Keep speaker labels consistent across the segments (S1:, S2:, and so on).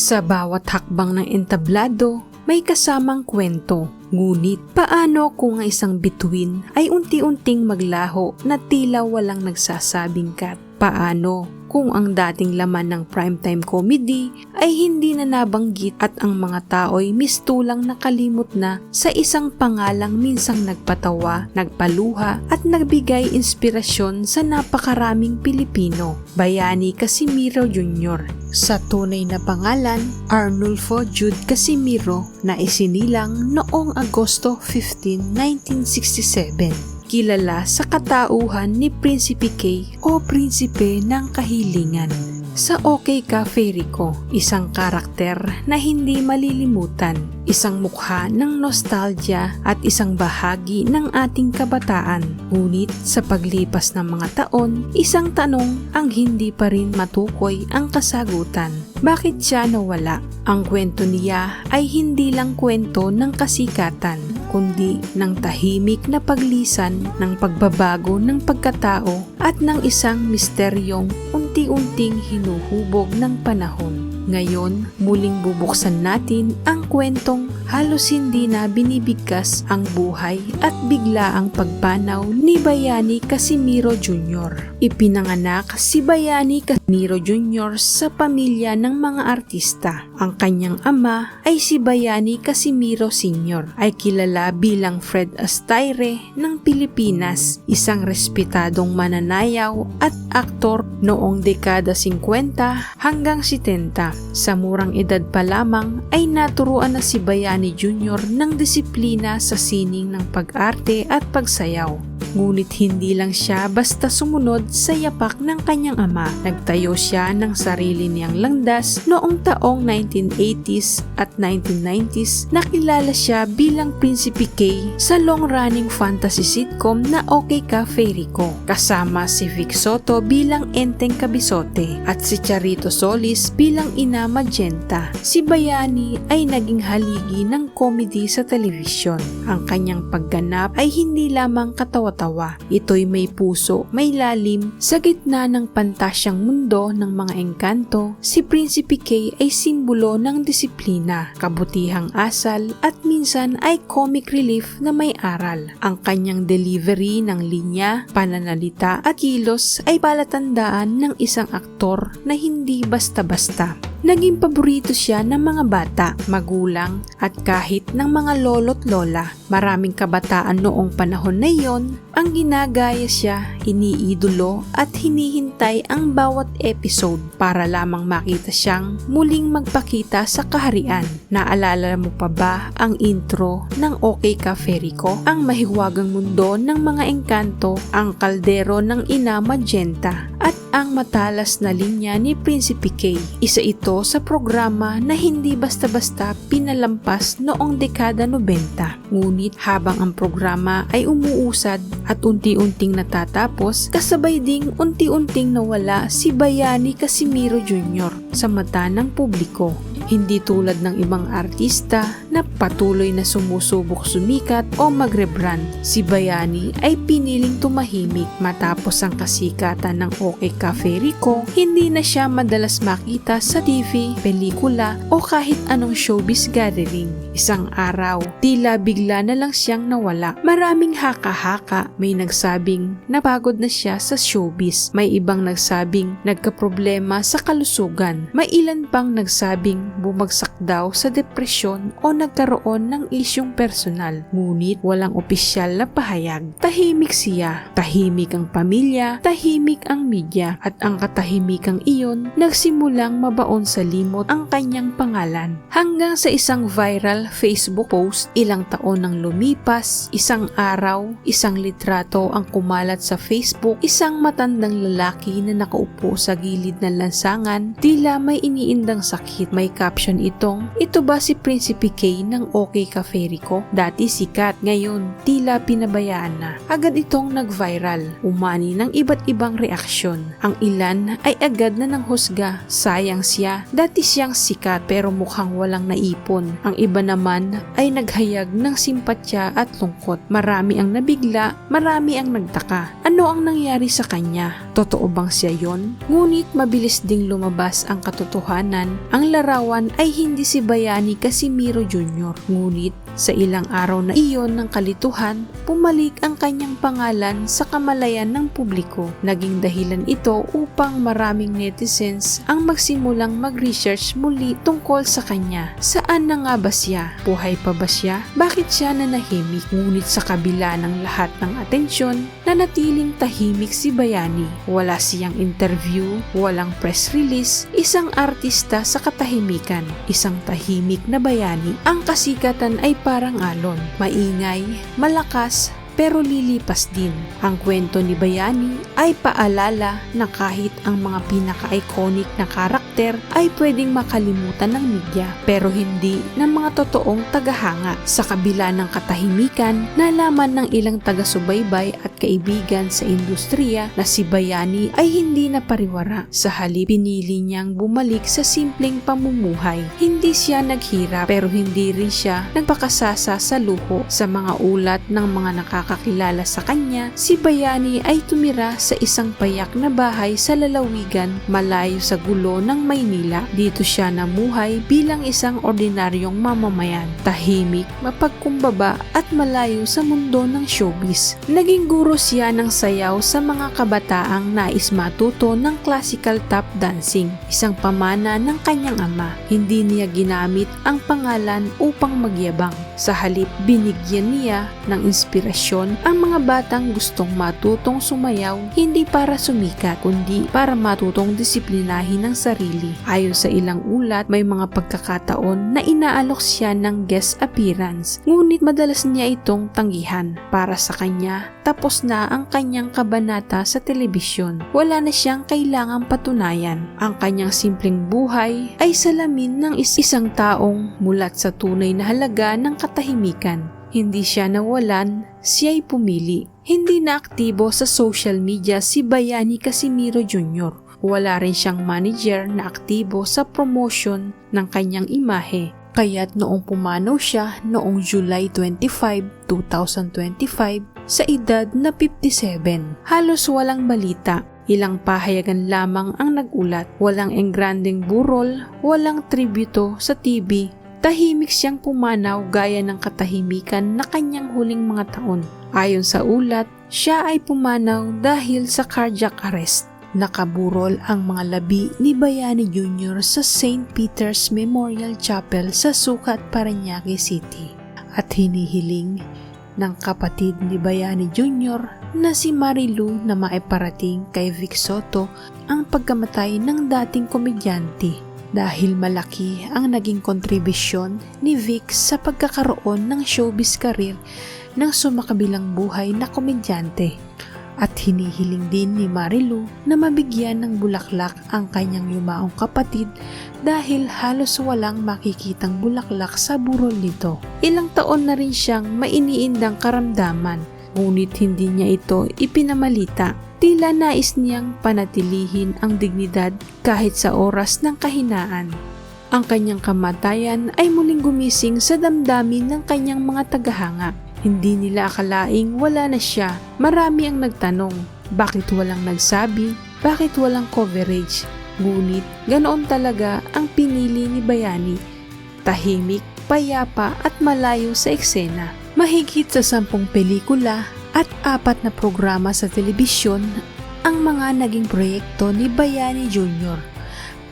S1: Sa bawat hakbang ng entablado, may kasamang kwento. Ngunit paano kung ang isang bituin ay unti-unting maglaho na tila walang nagsasabing kat? Paano kung ang dating laman ng primetime comedy ay hindi na nabanggit at ang mga tao'y mistulang nakalimot na sa isang pangalang minsang nagpatawa, nagpaluha at nagbigay inspirasyon sa napakaraming Pilipino. Bayani Casimiro Jr. Sa tunay na pangalan, Arnulfo Jude Casimiro na isinilang noong Agosto 15, 1967 kilala sa katauhan ni Prinsipe K o Prinsipe ng Kahilingan. Sa OK Ka Ferico, isang karakter na hindi malilimutan, isang mukha ng nostalgia at isang bahagi ng ating kabataan. Ngunit sa paglipas ng mga taon, isang tanong ang hindi pa rin matukoy ang kasagutan. Bakit siya nawala? Ang kwento niya ay hindi lang kwento ng kasikatan, kundi ng tahimik na paglisan ng pagbabago ng pagkatao at ng isang misteryong unti-unting hinuhubog ng panahon. Ngayon, muling bubuksan natin ang kwentong halos hindi na binibigkas ang buhay at bigla ang pagpanaw ni Bayani Casimiro Jr. Ipinanganak si Bayani Casimiro Jr. sa pamilya ng mga artista. Ang kanyang ama ay si Bayani Casimiro Sr. ay kilala bilang Fred Astaire ng Pilipinas, isang respetadong mananayaw at aktor noong dekada 50 hanggang 70. Sa murang edad pa lamang ay naturuan na si Bayani Jr. ng disiplina sa sining ng pag-arte at pagsayaw. Ngunit hindi lang siya basta sumunod sa yapak ng kanyang ama. Nagtayo siya ng sarili niyang landas noong taong 1980s at 1990s nakilala siya bilang Prinsipe K sa long-running fantasy sitcom na OK Ka Ferico kasama si Vic Soto bilang Enteng Kabisote at si Charito Solis bilang Ina Magenta. Si Bayani ay naging haligi ng comedy sa telebisyon. Ang kanyang pagganap ay hindi lamang katawa tawa. Ito'y may puso, may lalim, sa gitna ng pantasyang mundo ng mga engkanto, si Prinsipe K ay simbolo ng disiplina, kabutihang asal at minsan ay comic relief na may aral. Ang kanyang delivery ng linya, pananalita at kilos ay palatandaan ng isang aktor na hindi basta-basta. Naging paborito siya ng mga bata, magulang at kahit ng mga lolo't lola. Maraming kabataan noong panahon na iyon ang ginagaya siya, iniidolo at hinihintay ang bawat episode para lamang makita siyang muling magpakita sa kaharian. Naalala mo pa ba ang intro ng OK Ka Ferico? Ang mahiwagang mundo ng mga engkanto, ang kaldero ng ina Magenta at ang matalas na linya ni Prinsipe K. Isa ito sa programa na hindi basta-basta pinalampas noong dekada 90. Ngunit habang ang programa ay umuusad at unti-unting natatapos, kasabay ding unti-unting nawala si Bayani Casimiro Jr. sa mata ng publiko. Hindi tulad ng ibang artista na patuloy na sumusubok sumikat o magrebrand. Si Bayani ay piniling tumahimik matapos ang kasikatan ng OK Cafe Rico. Hindi na siya madalas makita sa TV, pelikula o kahit anong showbiz gathering. Isang araw, tila bigla na lang siyang nawala. Maraming haka-haka. May nagsabing napagod na siya sa showbiz. May ibang nagsabing nagkaproblema sa kalusugan. May ilan pang nagsabing bumagsak daw sa depresyon o nagkaroon ng isyong personal. Ngunit walang opisyal na pahayag. Tahimik siya, tahimik ang pamilya, tahimik ang media at ang katahimikang iyon nagsimulang mabaon sa limot ang kanyang pangalan. Hanggang sa isang viral Facebook post, ilang taon nang lumipas, isang araw, isang litrato ang kumalat sa Facebook, isang matandang lalaki na nakaupo sa gilid ng lansangan, tila may iniindang sakit. May caption itong, ito ba si Prinsipe K ng OK Cafe Rico? Dati sikat, ngayon tila pinabayaan na. Agad itong nag-viral, umani ng iba't ibang reaksyon. Ang ilan ay agad na nang husga, sayang siya. Dati siyang sikat pero mukhang walang naipon. Ang iba naman ay naghayag ng simpatya at lungkot. Marami ang nabigla, marami ang nagtaka. Ano ang nangyari sa kanya? Totoo bang siya yon? Ngunit mabilis ding lumabas ang katotohanan. Ang larawan ay hindi si Bayani Casimiro Jr. Ngunit sa ilang araw na iyon ng kalituhan, pumalik ang kanyang pangalan sa kamalayan ng publiko. Naging dahilan ito upang maraming netizens ang magsimulang mag-research muli tungkol sa kanya. Saan na nga ba siya? Buhay pa ba siya? Bakit siya nanahimik? Ngunit sa kabila ng lahat ng atensyon, nanatiling tahimik si Bayani. Wala siyang interview, walang press release, isang artista sa katahimikan, isang tahimik na bayani. Ang kasikatan ay parang alon, maingay, malakas, pero lilipas din. Ang kwento ni Bayani ay paalala na kahit ang mga pinaka-iconic na karakter ay pwedeng makalimutan ng media pero hindi ng mga totoong tagahanga. Sa kabila ng katahimikan, nalaman ng ilang taga-subaybay at kaibigan sa industriya na si Bayani ay hindi na pariwara. Sa halip, pinili niyang bumalik sa simpleng pamumuhay. Hindi siya naghirap pero hindi rin siya nagpakasasa sa luho sa mga ulat ng mga nakakakilala sa kanya. Si Bayani ay tumira sa isang payak na bahay sa lalawigan malayo sa gulo ng Maynila. Dito siya namuhay bilang isang ordinaryong mamamayan. Tahimik, mapagkumbaba at malayo sa mundo ng showbiz. Naging guro siya ng sayaw sa mga kabataang nais matuto ng classical tap dancing, isang pamana ng kanyang ama. Hindi niya ginamit ang pangalan upang magyabang. Sa halip, binigyan niya ng inspirasyon ang mga batang gustong matutong sumayaw hindi para sumikat, kundi para matutong disiplinahin ang sarili. Ayon sa ilang ulat, may mga pagkakataon na inaalok siya ng guest appearance, ngunit madalas niya itong tanggihan. Para sa kanya, tapos na ang kanyang kabanata sa telebisyon. Wala na siyang kailangang patunayan. Ang kanyang simpleng buhay ay salamin ng is- isang taong mulat sa tunay na halaga ng katahimikan. Hindi siya nawalan, siya'y pumili. Hindi na aktibo sa social media si Bayani Casimiro Jr. Wala rin siyang manager na aktibo sa promotion ng kanyang imahe. Kaya't noong pumanaw siya noong July 25, 2025 sa edad na 57, halos walang balita Ilang pahayagan lamang ang nagulat, walang engranding burol, walang tributo sa TV. Tahimik siyang pumanaw gaya ng katahimikan na kanyang huling mga taon. Ayon sa ulat, siya ay pumanaw dahil sa cardiac arrest. Nakaburol ang mga labi ni Bayani Jr. sa St. Peter's Memorial Chapel sa Sukat, Parañaque City at hinihiling ng kapatid ni Bayani Jr. na si Marilu na maiparating kay Vic Soto ang pagkamatay ng dating komedyante dahil malaki ang naging kontribusyon ni Vic sa pagkakaroon ng showbiz career ng sumakabilang buhay na komedyante. At hinihiling din ni Marilu na mabigyan ng bulaklak ang kanyang yumaong kapatid dahil halos walang makikitang bulaklak sa burol nito. Ilang taon na rin siyang mainiindang karamdaman ngunit hindi niya ito ipinamalita. Tila nais niyang panatilihin ang dignidad kahit sa oras ng kahinaan. Ang kanyang kamatayan ay muling gumising sa damdamin ng kanyang mga tagahanga. Hindi nila akalaing wala na siya. Marami ang nagtanong, bakit walang nagsabi? Bakit walang coverage? Ngunit ganoon talaga ang pinili ni Bayani. Tahimik, payapa at malayo sa eksena. Mahigit sa sampung pelikula at apat na programa sa telebisyon ang mga naging proyekto ni Bayani Jr.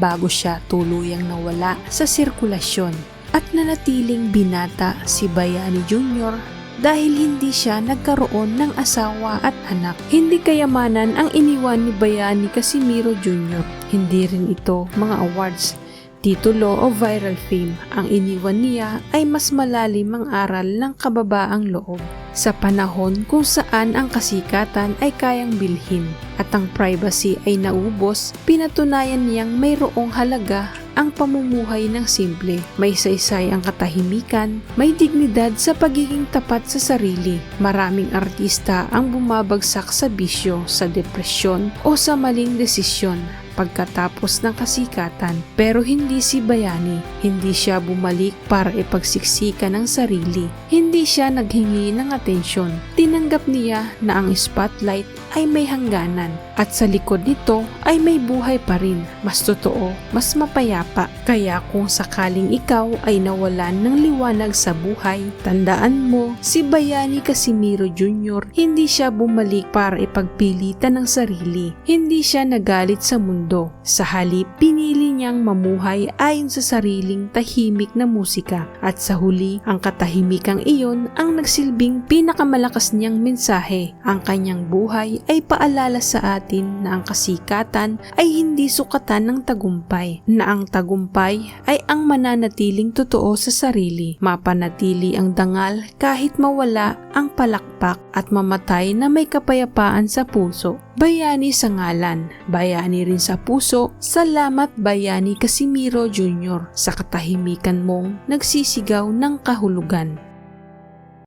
S1: bago siya tuluyang nawala sa sirkulasyon at nanatiling binata si Bayani Jr. dahil hindi siya nagkaroon ng asawa at anak. Hindi kayamanan ang iniwan ni Bayani Casimiro Jr. Hindi rin ito mga awards titulo o viral fame, ang iniwan niya ay mas malalim ang aral ng kababaang loob sa panahon kung saan ang kasikatan ay kayang bilhin at ang privacy ay naubos, pinatunayan niyang mayroong halaga ang pamumuhay ng simple. May saysay ang katahimikan, may dignidad sa pagiging tapat sa sarili. Maraming artista ang bumabagsak sa bisyo, sa depresyon o sa maling desisyon pagkatapos ng kasikatan pero hindi si Bayani. Hindi siya bumalik para ipagsiksikan ng sarili. Hindi siya naghingi ng atensyon. Tinanggap niya na ang spotlight ay may hangganan at sa likod nito ay may buhay pa rin. Mas totoo, mas mapayapa. Kaya kung sakaling ikaw ay nawalan ng liwanag sa buhay, tandaan mo, si Bayani Casimiro Jr. hindi siya bumalik para ipagpilitan ng sarili. Hindi siya nagalit sa mundo. Sa halip, pinili niyang mamuhay ayon sa sariling tahimik na musika. At sa huli, ang katahimikang iyon ang nagsilbing pinakamalakas niyang mensahe. Ang kanyang buhay ay paalala sa atin na ang kasikatan ay hindi sukatan ng tagumpay, na ang tagumpay ay ang mananatiling totoo sa sarili, mapanatili ang dangal kahit mawala ang palakpak at mamatay na may kapayapaan sa puso. Bayani sa ngalan, bayani rin sa puso, salamat Bayani Casimiro Jr. sa katahimikan mong nagsisigaw ng kahulugan.